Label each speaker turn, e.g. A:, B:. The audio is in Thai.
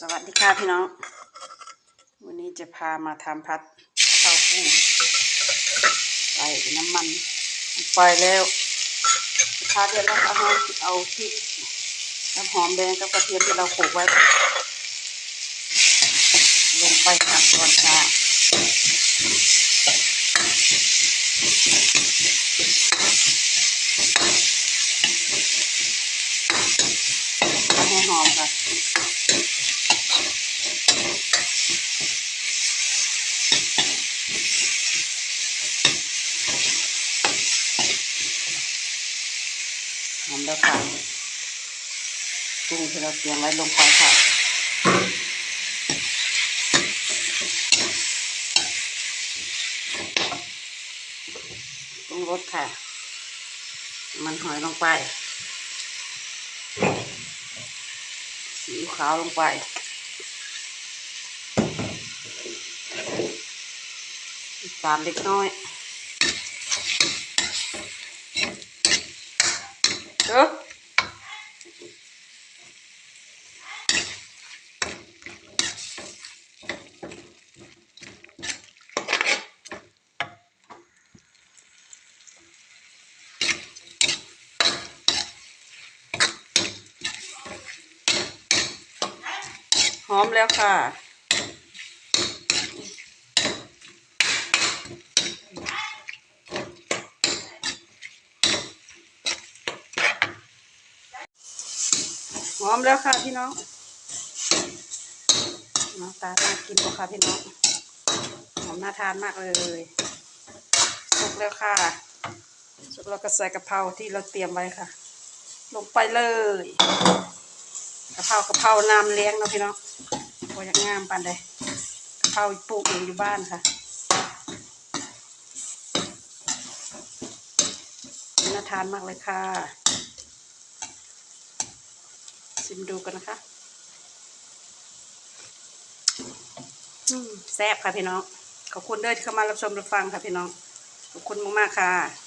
A: สวัสดีค่ะพี่น้อง วันนี้จะพามาทำพัดกะเพรากุ้งใส่น้ำมันไปแล้วพาเดือดแล้วเอาเอาพริกน้ำหอมแดงกับกระเทียมที่เราโขลกไว้ ลงไปผัดก่อนค่ะให้หอมค่ะ หอมแล้วค่ะกุ้งที่เราเตรียมไว้ลงไปค่ะปรุงรสค่ะ มันหอยลงไปสีอิ๊วขาวลงไปตาลเล็กน้อยเด้อ หอมแล้วค่ะ หอมแล้วค่ะพี่น้องน้องตาน่ากินกว่าค่ะพี่น้องหอมน่าทานมากเลยสุกแล้วค่ะสุกแล้วก็ใส่กะเพราที่เราเตรียมไว้ค่ะ ลงไปเลยกะเพรากะเพราน้ำเลี้ยงเนาะพี่น้อง พอยากงามปานใดกะเพราปลูกเองอยู่บ้านค่ะน่าทานมากเลยค่ะ ชิมดูกันนะคะแซ่บค่ะพี่น้อง ขอบคุณด้วยที่เข้ามารับชมรับฟังค่ะพี่น้อง ขอบคุณมากๆค่ะ